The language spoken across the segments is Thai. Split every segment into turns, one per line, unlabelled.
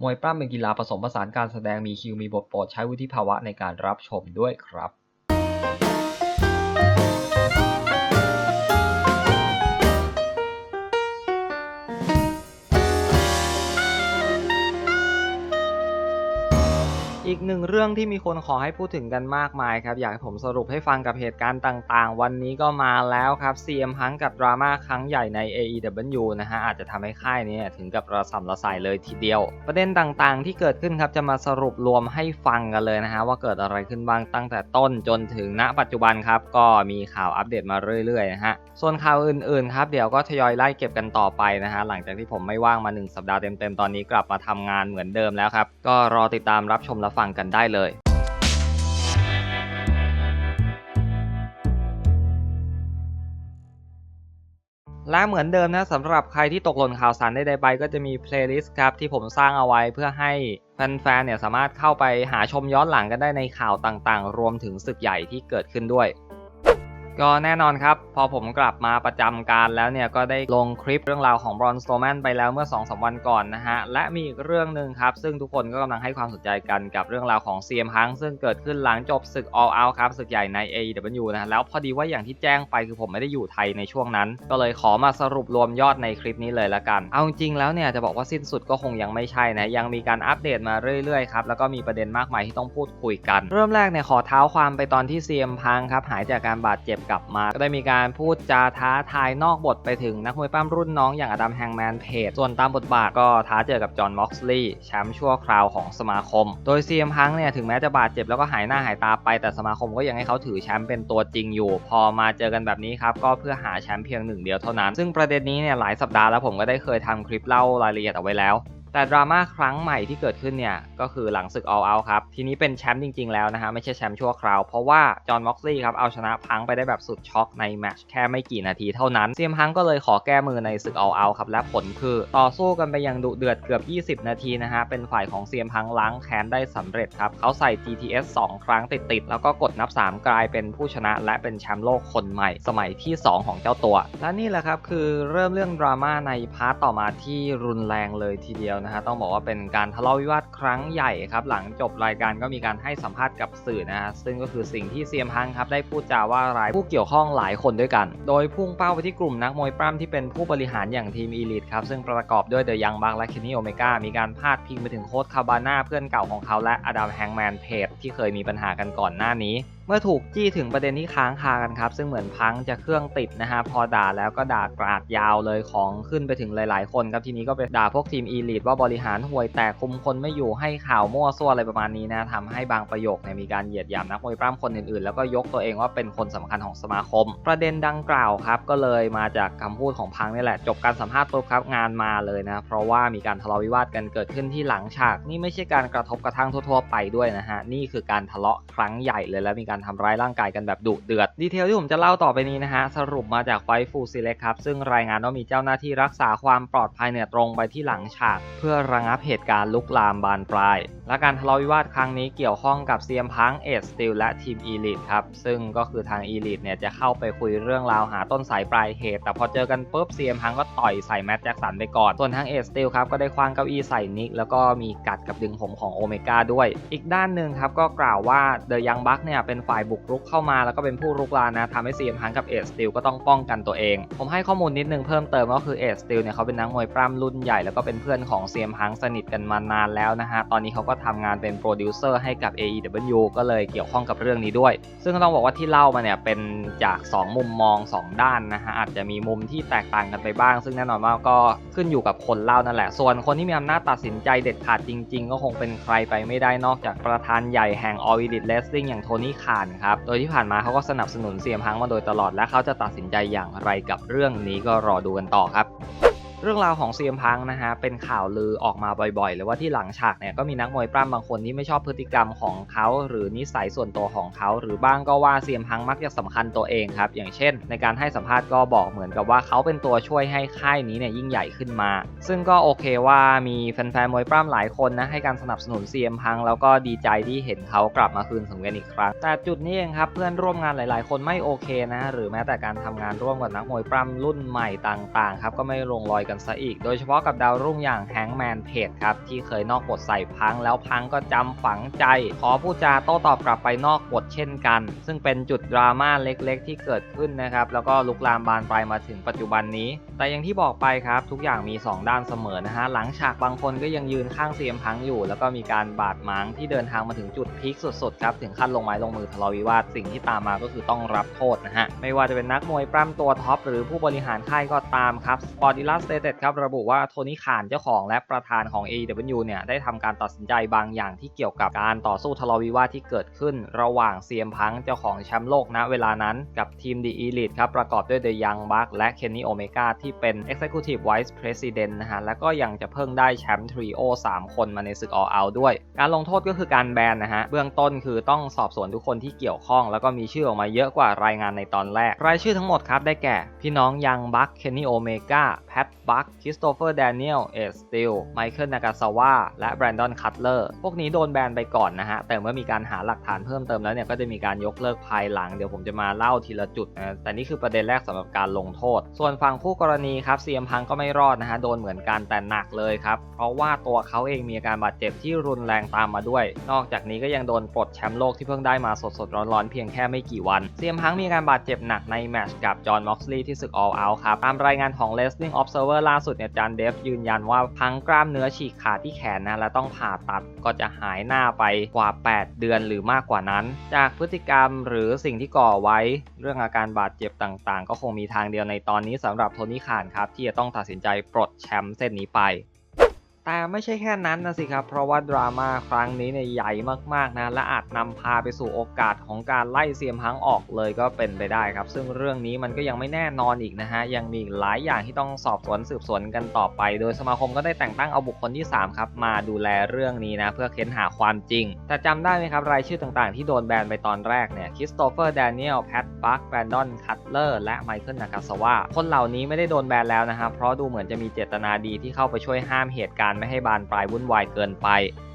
มวยปล้ำเป็นกีฬาผสมผสานการแสดงมีคิวมีบทโปรดใช้วุฒิภาวะในการรับชมด้วยครับ อีกหนึ่งเรื่องที่มีคนขอให้พูดถึงกันมากมายครับ อยากให้ผมสรุปให้ฟังกับเหตุการณ์ต่างๆ วันนี้ก็มาแล้วครับ CM พังกับดราม่าครั้งใหญ่ใน AEW นะฮะ อาจจะทำให้ค่ายนี้ถึงกับระสำระสายเลยทีเดียว ประเด็นต่างๆ ที่เกิดขึ้นครับจะมาสรุปรวมให้ฟังกันเลยนะฮะ ว่าเกิดอะไรขึ้นบ้างตั้งแต่ต้นจนถึงณ ปัจจุบันครับก็มีข่าวอัปเดตมาเรื่อยๆนะฮะส่วนข่าวอื่นๆครับเดี๋ยวก็ทยอยไล่เก็บกันต่อไปนะฮะหลังจากที่ผมไม่ว่างมา 1 สัปดาห์เต็มๆตอนนี้กลับมาทำงานเหมือนเดิมแล้วครับก็รอติดตามรับชมรับฟังกันได้เลยและเหมือนเดิมนะสำหรับใครที่ตกหล่นข่าวสารใดๆไปก็จะมีเพลย์ลิสต์ครับที่ผมสร้างเอาไว้เพื่อให้แฟนๆเนี่ยสามารถเข้าไปหาชมย้อนหลังกันได้ในข่าวต่างๆ รวมถึงศึกใหญ่ที่เกิดขึ้นด้วย ก็แน่นอนครับ พอผมกลับมาประจำการแล้วเนี่ย ก็ได้ลงคลิปเรื่องราวของบรอนสโตแมนไปแล้วเมื่อ2อสวันก่อนนะฮะ และมีอีกเรื่องหนึ่งครับ ซึ่งทุกคนก็กำลังให้ความสนใจกันกับเรื่องราวของ CM p u n k ซึ่งเกิดขึ้นหลังจบศึก All Out ครับ ศึกใหญ่ใน AEW นะฮะแล้วพอดีว่าอย่างที่แจ้งไปคือผมไม่ได้อยู่ไทยในช่วงนั้น ก็เลยขอมาสรุปรวมยอดในคลิปนี้เลยละกัน เอาจริงๆแล้วเนี่ยจะบอกว่าสิ้นสุดก็คงยังไม่ใช่นะยังมีการอัปเดตมาเรื่อยๆครับแล้วก็มีประเด็นมากมายที่ต้องพูดคุยกัน เริ่มแรกเนี่ยขอเท้าความไปตอนที่ CM p u n k ครับหายจากการบาดเจ็บกลับมา ก็ได้มีการพูดจาท้าทายนอกบทไปถึงนักมวยปั้มรุ่นน้องอย่างอดัมแฮงแมนเพจส่วนตามบทบาทก็ท้าเจอกับจอห์นม็อกซ์ลีย์แชมป์ชั่วคราวของสมาคม โดย CM Punk เนี่ยถึงแม้จะบาดเจ็บแล้วก็หายหน้าหายตาไปแต่สมาคมก็ยังให้เขาถือแชมป์เป็นตัวจริงอยู่ พอมาเจอกันแบบนี้ครับก็เพื่อหาแชมป์เพียงหนึ่งเดียวเท่านั้น ซึ่งประเด็นนี้เนี่ยหลายสัปดาห์แล้วผมก็ได้เคยทำคลิปเล่ารายละเอียดเอาไว้แล้ว แต่ดราม่าครั้งใหม่ที่เกิดขึ้นเนี่ย ก็คือหลังศึก All Out ครับ ทีนี้เป็นแชมป์จริงๆแล้วนะฮะ ไม่ใช่แชมป์ชั่วคราว เพราะว่า จอห์นม็อกซี่ครับ เอาชนะพังไปได้แบบสุดช็อกในแมตช์แค่ไม่กี่นาทีเท่านั้น เซียมพังก็เลยขอแก้มือในศึก All Out ครับ และผลคือ ต่อสู้กันไปอย่างดุเดือดเกือบ 20 นาทีนะฮะ เป็นฝ่ายของเซียมพังล้างแค้นได้สำเร็จครับเขาใส่ GTS 2 ครั้งติดๆแล้วก็กดนับ 3 กลายเป็นผู้ชนะ และเป็นแชมป์โลกคนใหม่ สมัยที่ 2 ของเจ้าตัวและนี่แหละครับคือเริ่มเรื่องดราม่าในพาร์ตต่อมาที่รุนแรงเลยทีเดียวนะฮะต้องบอกว่าเป็นการทะเลาะวิวาทครั้งใหญ่ครับหลังจบรายการก็มีการให้สัมภาษณ์กับสื่อนะฮะซึ่งก็คือสิ่งที่เซียมพังครับได้พูดจาว่าร้ายผู้เกี่ยวข้องหลายคนด้วยกัน โดยพุ่งเป้าไปที่กลุ่มนักมวยปล้ำที่เป็นผู้บริหารอย่างทีมอีลิทครับซึ่งประกอบด้วยเดอะยังบังและเคนนี่โอเมก้ามีการพาดพิงไปถึงโค้ชคาบาน่าเพื่อนเก่าของเขาและอดัมแฮงแมนเพจที่เคยมีปัญหากันก่อนหน้านี้ มื่อถูกจี้ถึงประเด็นที่ค้างคากันครับ ซึ่งเหมือนพังจะเครื่องติดนะฮะ พอด่าแล้วก็ด่ากราดยาวเลยของขึ้นไปถึงหลาย ๆ คนครับ ทีนี้ก็ไปด่าพวกทีมอีลิทว่าบริหารห่วยแตกคุมคนไม่อยู่ให้ข่าวมั่วซั่วอะไรประมาณนี้นะทำให้บางประโยคเนี่ยมีการเหยียดหยามนักมวยปล้ำคนอื่น ๆ แล้วก็ยกตัวเองว่าเป็นคนสำคัญของสมาคม ประเด็นดังกล่าวครับ ก็เลยมาจากคำพูดของพังนี่แหละ จบการสัมภาษณ์ปุ๊บครับงานมาเลยนะ เพราะว่ามีการทะเลาะวิวาทกันเกิดขึ้นที่หลังฉาก นี่ไม่ใช่การกระทบกระทั่งทั่ว ๆ ไปด้วยนะฮะ นี่คือการทะเลาะครั้งใหญ่เลยแล้วมีการทำร้ายร่างกายกันแบบดุเดือด ดีเทลที่ผมจะเล่าต่อไปนี้นะฮะ สรุปมาจากไฟฟูซิเล็กครับ ซึ่งรายงานว่ามีเจ้าหน้าที่รักษาความปลอดภัยเนี่ยตรงไปที่หลังฉาก เพื่อระงับเหตุการณ์ลุกลามบานปลาย และการทะเลาะวิวาทครั้งนี้เกี่ยวข้องกับเซียมพังเอสติลและทีมอีลิทครับ ซึ่งก็คือทางอีลิทเนี่ยจะเข้าไปคุยเรื่องราวหาต้นสายปลายเหตุ แต่พอเจอกันปุ๊บเซียมพังก็ต่อยใส่แมตต์แจ็คสันไปก่อน ส่วนทางเอสติลครับก็ได้คว้างเก้าอี้ใส่นิก แล้วก็มีกัดกับดึงผมของโอเมก้าด้วย อีกด้านหนึ่งครับก็กล่าวว่าเดอะยังบัคเนี่ยเป็นฝ่ายบุกรุกเข้ามาแล้วก็เป็นผู้รุกรานนะทำให้เซีเอ็มพังกับเอสติลก็ต้องป้องกันตัวเอง ผมให้ข้อมูลนิดนึงเพิ่มเติมก็คือเอสติลเนี่ยเขาเป็นนักมวยปล้ำรุ่นใหญ่แล้วก็เป็นเพื่อนของซีเอ็มพังสนิทกันมานานแล้วนะฮะตอนนี้เขาก็ทำงานเป็นโปรดิวเซอร์ให้กับ AEW ก็เลยเกี่ยวข้องกับเรื่องนี้ด้วย ซึ่งต้องบอกว่าที่เล่ามาเนี่ยเป็นจาก 2 มุมมอง 2 ด้านนะฮะอาจจะมีมุมที่แตกต่างกันไปบ้าง ซึ่งแน่นอนว่าก็ขึ้นอยู่กับคนเล่านั่นแหละ ส่วนคนที่มีอำนาจตัดสินใจเด็ดขาดจริง ๆ ก็คงเป็นใครไปไม่ได้นอกจากประธานใหญ่แห่ง All Elite Wrestling อย่างโทนี่คานครับโดยที่ผ่านมาเขาก็สนับสนุนเซียมพังมาโดยตลอดและเขาจะตัดสินใจอย่างไรกับเรื่องนี้ก็รอดูกันต่อครับ เรื่องราวของเซียมพังนะฮะเป็นข่าวลือออกมาบ่อยๆเลยว่าที่หลังฉากเนี่ยก็มีนักมวยปล้ำบางคนที่ไม่ชอบพฤติกรรมของเขาหรือนิสัยส่วนตัวของเขา หรือบ้างก็ว่าเซียมพังมักจะสำคัญตัวเองครับอย่างเช่น ในการให้สัมภาษณ์ก็บอกเหมือนกับว่าเขาเป็นตัวช่วยให้ค่ายนี้เนี่ยยิ่งใหญ่ขึ้นมา ซึ่งก็โอเคว่ามีแฟนๆมวยปล้ำหลายคนนะให้การสนับสนุนเซียมพัง แล้วก็ดีใจที่เห็นเขากลับมาคืนสมกันอีกครั้งแต่จุดนี้เองครับเพื่อนร่วมงานหลาย ๆ คนไม่โอเคนะหรือแม้แต่การทำงานร่วมกับนักมวยปล้ำรุ่นใหม่ต่าง ๆ ครับก็ไม่ลงรอยกันซะอีก โดยเฉพาะกับดาวรุ่งอย่างแฮงแมนเพจครับ ที่เคยนอกบทใส่พัง แล้วพังก็จำฝังใจ ขอพูดจาโต้ตอบกลับไปนอกบทเช่นกัน ซึ่งเป็นจุดดราม่าเล็กๆ ที่เกิดขึ้นนะครับ แล้วก็ลุกลามบานปลายมาถึงปัจจุบันนี้ แต่อย่างที่บอกไปครับ ทุกอย่างมี 2 ด้านเสมอนะฮะ หลังฉากบางคนก็ยังยืนข้างเซียมพังอยู่ แล้วก็มีการบาดหมางที่เดินทางมาถึงจุดพีคสุดๆครับ ถึงขั้นลงไม้ลงมือทะเลาะวิวาท สิ่งที่ตามมาก็คือต้องรับโทษนะฮะ ไม่ว่าจะเป็นนักมวยปล้ำตัวท็อปหรือผู้บริหารค่ายก็ตามครับสปอร์ติลัสเ t e d ครับระบุว่าโทนี่ขานเจ้าของและประธานของ AEW เนี่ยได้ทำการตัดสินใจบางอย่างที่เกี่ยวกับการต่อสู้ทะเลาะวิวาทที่เกิดขึ้น ระหว่างเซียมพังเจ้าของแชมป์โลกณเวลานั้นกับทีม The Elite ครับประกอบด้วย The Young Buck และ Kenny Omega ที่เป็น Executive Vice President นะฮะแล้วก็ยังจะเพิ่งได้แชมป์ทริโอ3คนมาในศึก All Out ด้วย การลงโทษก็คือการแบนนะฮะเบื้องต้นคือต้องสอบสวนทุกคนที่เกี่ยวข้อง แล้วก็มีชื่อออกมาเยอะกว่ารายงานในตอนแรก รายชื่อทั้งหมดครับได้แก่ พี่น้องยังบัคเคนนี่โอเมกาแพทบัคคริสโตเฟอร์แดเนียล เอสติล ไมเคิล นากาซาวาและแบรนดอน คัตเลอร์ พวกนี้โดนแบนไปก่อนนะฮะ แต่เมื่อมีการหาหลักฐานเพิ่มเติมแล้วเนี่ย ก็จะมีการยกเลิกภายหลัง เดี๋ยวผมจะมาเล่าทีละจุดนะ แต่นี่คือประเด็นแรกสำหรับการลงโทษ ส่วนฝั่งคู่กรณีครับเซียมพังก็ไม่รอดนะฮะ โดนเหมือนกันแต่หนักเลยครับ เพราะว่าตัวเขาเองมีอาการบาดเจ็บที่รุนแรงตามมาด้วย นอกจากนี้ก็ยังโดนปลดแชมป์โลกที่เพิ่งได้มาสดๆร้อนๆเพียงแค่ไม่กี่วัน เซียมพังมีอาการบาดเจ็บหนักในแมตช์กับจอห์นม็อกซ์ลีย์ที่ศึก All Out ครับตามรายงานของ Wrestling Observer ล่าสุดเนี่ยจานเดฟยืนยันว่าพังกล้ามเนื้อฉีกขาดที่แขนนะและต้องผ่าตัดก็จะหายหน้าไปกว่า 8 เดือนหรือมากกว่านั้น จากพฤติกรรมหรือสิ่งที่ก่อไว้ เรื่องอาการบาดเจ็บต่างๆ ก็คงมีทางเดียวในตอนนี้สำหรับโทนี่ขานครับที่จะต้องตัดสินใจปลดแชมป์เส้นนี้ไป แต่ไม่ใช่แค่นั้นนะสิครับ เพราะว่าดราม่าครั้งนี้เนี่ยใหญ่มากๆนะ และอาจนำพาไปสู่โอกาสของการไล่เซียมพังออกเลยก็เป็นไปได้ครับ ซึ่งเรื่องนี้มันก็ยังไม่แน่นอนอีกนะฮะ ยังมีหลายอย่างที่ต้องสอบสวนสืบสวนกันต่อไป โดยสมาคมก็ได้แต่งตั้งเอาบุคคลที่ 3 ครับ มาดูแลเรื่องนี้นะ เพื่อเค้นหาความจริง แต่จำได้ไหมครับรายชื่อต่างๆ ที่โดนแบนไปตอนแรกเนี่ยคริสโตเฟอร์แดเนียลแพทบัคแบรนดอนคัตเลอร์และไมเคิลนากาซาวะคนเหล่านี้ไม่ได้โดนแบนแล้วนะครับเพราะดูเหมือนจะมีเจตนาดีที่เข้าไปช่วยห้ามเหตุการณ์ไม่ให้บานปลายวุ่นวายเกินไป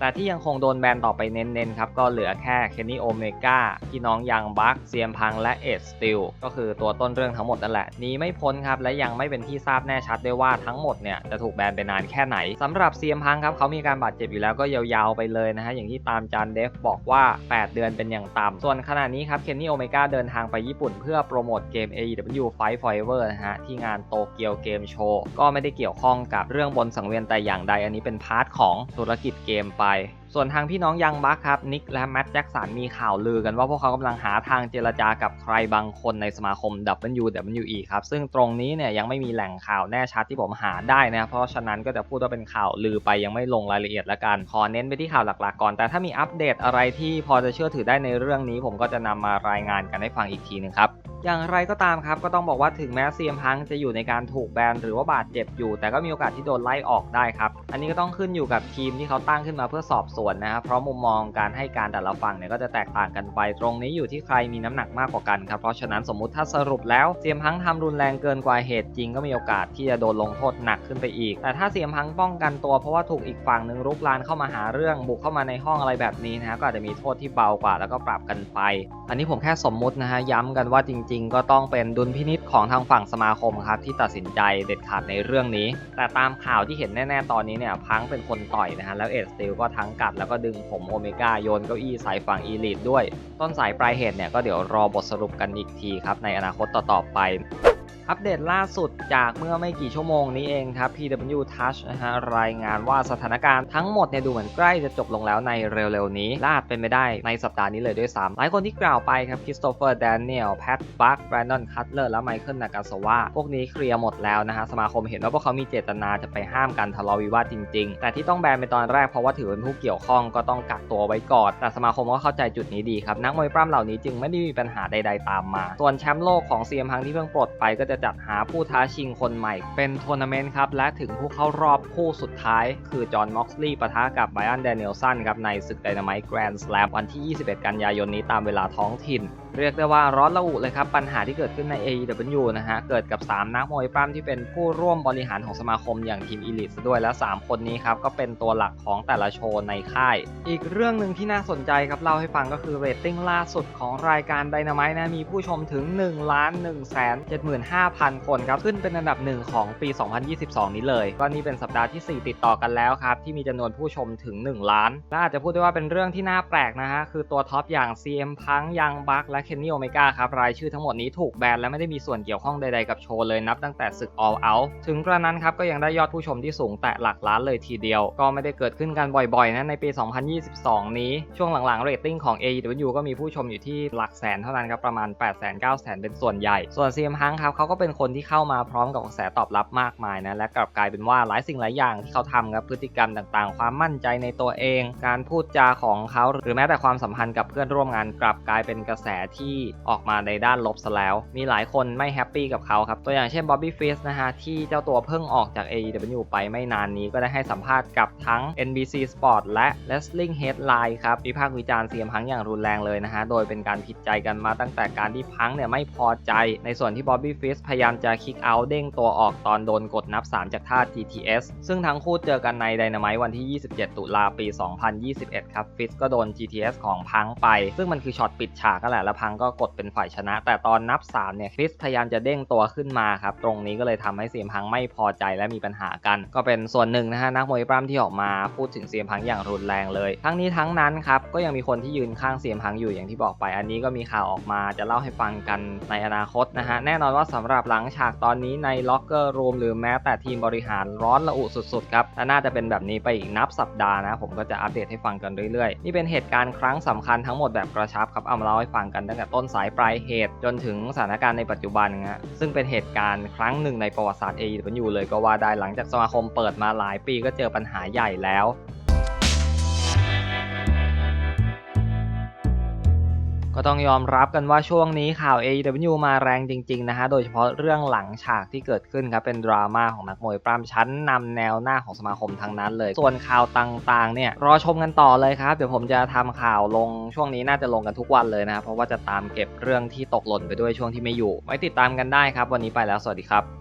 แต่ที่ยังคงโดนแบนต่อไปเน้นๆครับ ก็เหลือแค่เคนนี่โอเมก้าพี่น้องยังบัคเซียมพังและเอสติลก็คือตัวต้นเรื่องทั้งหมดนั่นแหละหนีไม่พ้นครับ และยังไม่เป็นที่ทราบแน่ชัดด้วยว่าทั้งหมดเนี่ยจะถูกแบนไปนานแค่ไหนสำหรับเซียมพังครับเขามีการบาดเจ็บอยู่แล้วก็ยาวๆไปเลยนะฮะอย่างที่ตามจานเดฟบอกว่า 8 เดือนเป็นอย่างต่ำส่วนขณะนี้ครับเคนนี่โอเมก้าเดินทางไปญี่ปุ่น เพื่อโปรโมทเกม AEW Fight Forever นะฮะที่งานโตเกียวเกมโชว์ก็ไม่ได้เกี่ยวข้องกับเรื่องบนสังเวียนแต่อย่างใดอันนี้เป็นพาร์ทของธุรกิจเกมไปส่วนทางพี่น้องยังบัคครับนิกและแมตต์แจ็คสันมีข่าวลือกันว่าพวกเขากำลังหาทางเจรจากับใครบางคนในสมาคม WWE ครับ ซึ่งตรงนี้เนี่ยยังไม่มีแหล่งข่าวแน่ชัดที่ผมหาได้นะ เพราะฉะนั้นก็จะพูดว่าเป็นข่าวลือไปยังไม่ลงรายละเอียดละกัน ขอเน้นไปที่ข่าวหลักๆก่อน แต่ถ้ามีอัปเดตอะไรที่พอจะเชื่อถือได้ในเรื่องนี้ ผมก็จะนำมารายงานกันให้ฟังอีกทีหนึงครับ อย่างไรก็ตามครับก็ต้องบอกว่าถึงแม้เซียมพังจะอยู่ในการถูกแบนหรือว่าบาดเจ็บอยู่ แต่ก็มีโอกาสที่โดนไล่ออกได้ครับอันนี้ก็ต้องขึ้นอยู่กับทีมที่เขาตั้งขึ้นมาเพื่อสอบสวนนะครับเพราะมุมมองการให้การแต่ละฝั่งเนี่ยก็จะแตกต่างกันไปตรงนี้อยู่ที่ใครมีน้ำหนักมากกว่ากันครับเพราะฉะนั้นสมมุติถ้าสรุปแล้วเซียมพังทำรุนแรงเกินกว่าเหตุจริง ก็มีโอกาสที่จะโดนลงโทษหนักขึ้นไปอีก แต่ถ้าเซียมพังป้องกันตัวเพราะว่าถูกอีกฝั่งหนึ่งรุกรานเข้ามาหาเรื่องบุกเข้ามาในห้องอะไรแบบนี้นะก็อาจจะมีโทษที่เบากว่า แล้วก็ปรับกันไป อันนี้ผมแค่สมมุตินะฮะย้ำกันว่าจริงจริงก็ต้องเป็นดุลพินิษของทางฝั่งสมาคมครับที่ตัดสินใจเด็ดขาดในเรื่องนี้ แต่ตามข่าวที่เห็นแน่ๆตอนนี้เนี่ยพังเป็นคนต่อยนะฮะแล้วเอ็ดสติลก็ทั้งกัดแล้วก็ดึงผมโอเมก้าโยนเก้าอี้ใส่ฝั่งอีลิทด้วย ต้นสายปลายเหตุเนี่ยก็เดี๋ยวรอบทสรุปกันอีกทีครับในอนาคตต่อๆไป อัปเดตล่าสุดจากเมื่อไม่กี่ชั่วโมงนี้เองครับ PW Touch นะฮะรายงานว่าสถานการณ์ทั้งหมดเนี่ยดูเหมือนใกล้จะจบลงแล้วในเร็วๆ นี้ลาจเป็นไปได้ในสัปดาห์นี้เลยด้วยซ้ำหลายคนที่กล่าวไปครับคริสโตเฟอร์แดเนียลแพทบัคแบรนดอนคัตเลอร์และไมเคิลนากาสวาพวกนี้เคลียร์หมดแล้วนะฮะสมาคมเห็นว่าพวกเขามีเจตนาจะไปห้ามการทะเลาะวิวาทจริง ๆ แต่ที่ต้องแบนไปตอนแรกเพราะว่าถือเป็นผู้เกี่ยวข้องก็ต้องกักตัวไว้ก่อนแต่สมาคมก็เข้าใจจุดนี้ดีครับนักมวยปล้ำเหล่านี้จึงไม่ได้มีปัญหาใด ๆ ตามมา ส่วนแชมป์โลกของเซียมพังที่เพิ่งปลดไปก็จะจัดหาผู้ท้าชิงคนใหม่ เป็นทัวร์นาเมนต์ครับ และถึงผู้เข้ารอบคู่สุดท้าย คือจอห์นม็อกซ์ลีย์ปะทะกับไบรอันแดเนียลสันครับในศึกไดนาไมต์แกรนด์สแลมวันที่ 21 กันยายนนี้ตามเวลาท้องถิ่นเรียกได้ว่าร้อนระอุเลยครับ ปัญหาที่เกิดขึ้นใน AEW นะฮะ เกิดกับ 3 นักมวยปล้ำที่เป็นผู้ร่วมบริหารของสมาคมอย่างทีมอีลิทด้วยและ3คนนี้ครับ ก็เป็นตัวหลักของแต่ละโชว์ในค่าย อีกเรื่องหนึ่งที่น่าสนใจครับเล่าให้ฟังก็คือเรตติ้งล่าสุดของรายการ Dynamite นะ มีผู้ชมถึง1ล้าน1แสน75,000 คนครับ ขึ้นเป็นอันดับหนึ่งของปี 2022 นี้เลย ก็นี่เป็นสัปดาห์ที่ 4 ติดต่อกันแล้วครับที่มีจำนวนผู้ชมถึง 1 ล้านและอาจจะพูดได้ว่าเป็นเรื่องที่น่าแปลกนะฮะคือตัวท็อปอย่าง CM Punk ยังบัคและเคนนี่โอเมก้าครับรายชื่อทั้งหมดนี้ถูกแบนและไม่ได้มีส่วนเกี่ยวข้องใดๆกับโชว์เลยนับตั้งแต่ศึก All Out ถึงกระนั้นครับก็ยังได้ยอดผู้ชมที่สูงแตะหลักล้านเลยทีเดียว ก็ไม่ได้เกิดขึ้นกันบ่อยๆนะในปี 2022 นี้ช่วงหลังๆเรตติ้งของ AEW ก็มีผู้ชมอยู่ที่หลักแสนเท่านั้นครับประมาณ 8 0 0 0 0 9 0 0 0 เป็นส่วนใหญ่ ส่วน CM Punk ครับเขาก็เป็นคนที่เข้ามาพร้อมกับกระแสตอบรับมากมายนะและกลับกลายเป็นว่าหลายสิ่งหลายอย่างที่เขาทำครับพฤติกรรมต่างๆ ความมั่นใจในตัวเอง การพูดจาของเขาหรือแม้แต่ความสัมพันธ์กับเพื่อนร่วมงานกลับกลายเป็นกระแสที่ออกมาในด้านลบซะแล้ว มีหลายคนไม่แฮปปี้กับเขาครับ ตัวอย่างเช่น Bobby Fish นะฮะที่เจ้าตัวเพิ่งออกจาก AEW ไปไม่นานนี้ก็ได้ให้สัมภาษณ์กับทั้ง NBC Sport และ Wrestling Headline ครับวิพากษ์วิจารณ์เสียมพังอย่างรุนแรงเลยนะฮะ โดยเป็นการผิดใจกันมาตั้งแต่การที่พังเนี่ยไม่พอใจ ในส่วนที่ Bobby Fish พยายามจะคิกเอาเด้งตัวออกตอนโดนกดนับ 3 จากท่า GTS ซึ่งทั้งคู่เจอกันใน Dynamite วันที่ 27 ตุลาปี 2021 ครับ ฟิสก็โดน GTS ของพังไป ซึ่งมันคือช็อตปิดฉากก็แหละแล้วพังก็กดเป็นฝ่ายชนะ แต่ตอนนับ3เนี่ยฟิสพยายามจะเด้งตัวขึ้นมาครับตรงนี้ก็เลยทำให้เสียมพังไม่พอใจและมีปัญหากัน ก็เป็นส่วนหนึ่งนะฮะนักมวยปล้ำที่ออกมาพูดถึงเสียมพังอย่างรุนแรงเลย ทั้งนี้ทั้งนั้นครับก็ยังมีคนที่ยืนข้างเสียมพังอยู่อย่างที่บอกไป อันนี้ก็มีข่าวออกมาจะเล่าให้ฟังกันในอนาคตนะฮะแน่นอนว่าสำหรับหลังฉากตอนนี้ในล็อกเกอร์รูมหรือแม้แต่ทีมบริหารร้อนระอุสุดๆครับและน่าจะเป็นแบบนี้ไปอีกนับสัปดาห์นะผมก็จะอัปเดตให้ฟังกันเรื่อยๆ นี่เป็นเหตุการณ์ครั้งสำคัญทั้งหมดแบบกระชับครับเอามาเล่าให้ฟังกันตั้งแต่ต้นสายปลายเหตุจนถึงสถานการณ์ในปัจจุบันนะฮะซึ่งเป็นเหตุการณ์ครั้งหนึ่งในประวัติศาสตร์ AEW เลยก็ว่าได้หลังจากสมาคมเปิดมาหลายปีก็เจอปัญหาใหญ่แล้ว ก็ต้องยอมรับกันว่าช่วงนี้ข่าว AEW มาแรงจริง ๆ นะฮะ โดยเฉพาะเรื่องหลังฉากที่เกิดขึ้นครับ เป็นดราม่าของนักมวยปล้ำชั้นนำแนวหน้าของสมาคมทั้งนั้นเลย ส่วนข่าวต่างๆ เนี่ย รอชมกันต่อเลยครับ เดี๋ยวผมจะทำข่าวลงช่วงนี้น่าจะลงกันทุกวันเลยนะครับเพราะว่าจะตามเก็บเรื่องที่ตกหล่นไปด้วยช่วงที่ไม่อยู่ ไว้ติดตามกันได้ครับ วันนี้ไปแล้ว สวัสดีครับ